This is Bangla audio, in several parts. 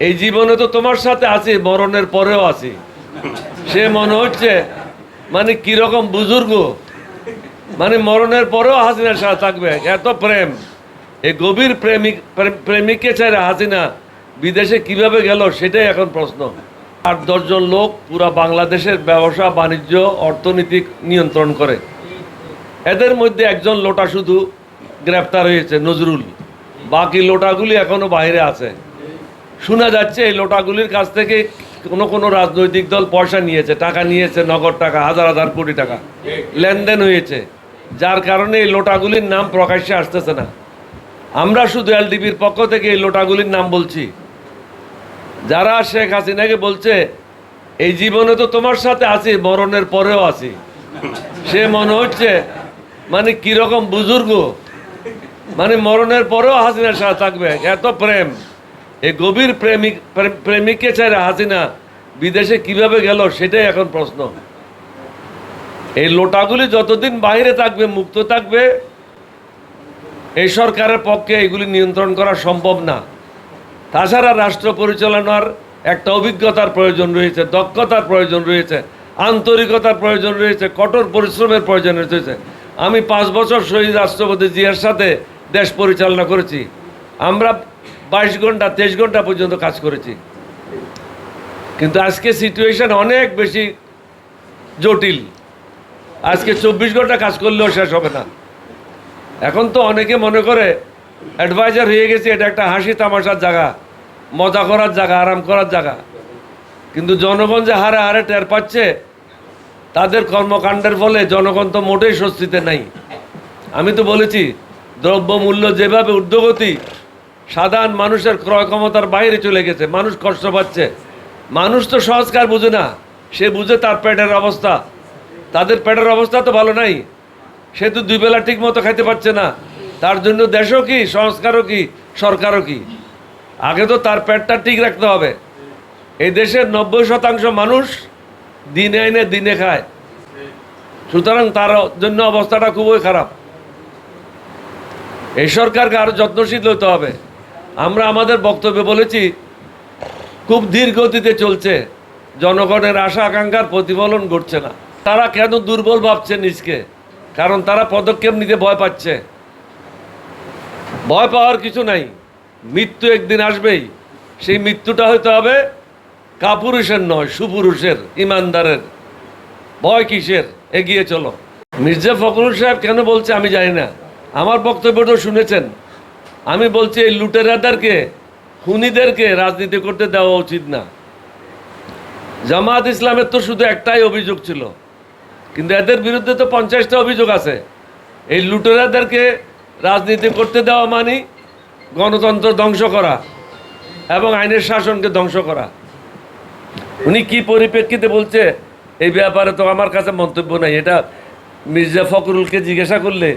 এই জীবনে তো তোমার সাথে আছি, মরণের পরেও আছি। সে মনে হচ্ছে মানে কীরকম বুজুর্গ। মানে মরণের পরেও হাসিনার সাথে থাকবে, এত প্রেম। এই গভীর প্রেমিক, প্রেম- প্রেমিককে ছাড়া হাসিনা বিদেশে কীভাবে গেল সেটাই এখন প্রশ্ন। আট দশজন লোক পুরা বাংলাদেশের ব্যবসা, বাণিজ্য, অর্থনীতি নিয়ন্ত্রণ করে। এদের মধ্যে একজন লোটা শুধু গ্রেপ্তার হয়েছে, নজরুল। বাকি লোটাগুলি এখনও বাইরে আছে। শোনা যাচ্ছে এই লোটাগুলির কাছ থেকে কোনো কোনো রাজনৈতিক দল পয়সা নিয়েছে, টাকা নিয়েছে, নগদ টাকা, হাজার হাজার কোটি টাকা। লেনদেন হয়েছে। যার কারণে এই লোটাগুলির নাম প্রকাশ্যে আসতেছে না। আমরা শুধু এলডিপির পক্ষ থেকে এই লোটাগুলির নাম বলছি। যারা শেখ হাসিনাকে বলছে, এই জীবনে তো তোমার সাথে আছি, মরণের পরেও আছি। সে মনে হচ্ছে মানে কীরকম বুজুর্গ? মানে মরণের পরেও হাসিনার সাথে থাকবে, এত প্রেম। এই গভীর প্রেমিক, প্রেম- প্রেমিককে ছাড়া হাসিনা বিদেশে কীভাবে গেল সেটাই এখন প্রশ্ন। এই লোটাগুলি যতদিন বাইরে থাকবে, মুক্ত থাকবে, এই সরকারের পক্ষে এগুলি নিয়ন্ত্রণ করা সম্ভব না। তাছাড়া রাষ্ট্র পরিচালনার একটা অভিজ্ঞতার প্রয়োজন রয়েছে, দক্ষতার প্রয়োজন রয়েছে, আন্তরিকতার প্রয়োজন রয়েছে, কঠোর পরিশ্রমের প্রয়োজন রয়েছে। আমি পাঁচ বছর শহীদ রাষ্ট্রপতি জিয়ার সাথে দেশ পরিচালনা করেছি। আমরা বাইশ ঘণ্টা, তেইশ ঘণ্টা পর্যন্ত কাজ করেছি। কিন্তু আজকে সিচুয়েশন অনেক বেশি জটিল। আজকে চব্বিশ ঘণ্টা কাজ করলেও শেষ হবে না। এখন তো অনেকে মনে করে অ্যাডভাইজার হয়ে গেছে, এটা একটা হাসি তামাশার জায়গা, মজা করার জায়গা, আরাম করার জায়গা। কিন্তু জনগণ যে হারে হারে টের পাচ্ছে, তাদের কর্মকাণ্ডের ফলে জনগণ তো মোটেই স্বস্তিতে নাই। আমি তো বলেছি, দ্রব্যমূল্য যেভাবে ঊর্ধ্বগতি সাধারণ মানুষের ক্রয় ক্ষমতার বাইরে চলে গেছে, মানুষ কষ্ট পাচ্ছে। মানুষ তো সংস্কার বুঝে না, সে বুঝে তার পেটের অবস্থা। তাদের পেটের অবস্থা তো ভালো নাই, সে তো দুই বেলা ঠিক মতো খাইতে পারছে না। তার জন্য দেশও কি, সংস্কারও কি, সরকারও কি? আগে তো তার পেটটা ঠিক রাখতে হবে। এই দেশের নব্বই শতাংশ মানুষ দিনে এনে দিনে খায়। সুতরাং তার জন্য অবস্থাটা খুবই খারাপ। এই সরকারকে আরও যত্নশীল হতে হবে। আমরা আমাদের বক্তব্যে বলেছি, খুব ধীর গতিতে চলছে। জনগণের আশা আকাঙ্ক্ষার প্রতিফলন ঘটছে না। তারা কেন দুর্বল ভাবছে নিজকে? কারণ তারা পদক্ষেপ নিতে ভয় পাচ্ছে। ভয় পাওয়ার কিছু নাই। মৃত্যু একদিন আসবেই। সেই মৃত্যুটা হতে হবে কাপুরুষের নয়, সুপুরুষের, ইমানদারের। ভয় কিসের? এগিয়ে চলো। মির্জা ফখরুল সাহেব কেন বলছে আমি জানি না। আমার বক্তব্যটা শুনেছেন। আমি বলছি এই লুটেরাদেরকে, খুনিদেরকে রাজনীতি করতে দেওয়া উচিত না। জামাত ইসলামের তো শুধু একটাই অভিযোগ ছিল, কিন্তু এদের বিরুদ্ধে তো পঞ্চাশটা অভিযোগ আছে। এই লুটেরাদেরকে রাজনীতি করতে দেওয়া মানে গণতন্ত্র ধ্বংস করা এবং আইনের শাসনকে ধ্বংস করা। উনি কি পরিপ্রেক্ষিতে বলছে, এই ব্যাপারে তো আমার কাছে মন্তব্য নাই। এটা মির্জা ফখরুলকে জিজ্ঞাসা করলে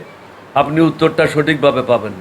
আপনি উত্তরটা সঠিকভাবে পাবেন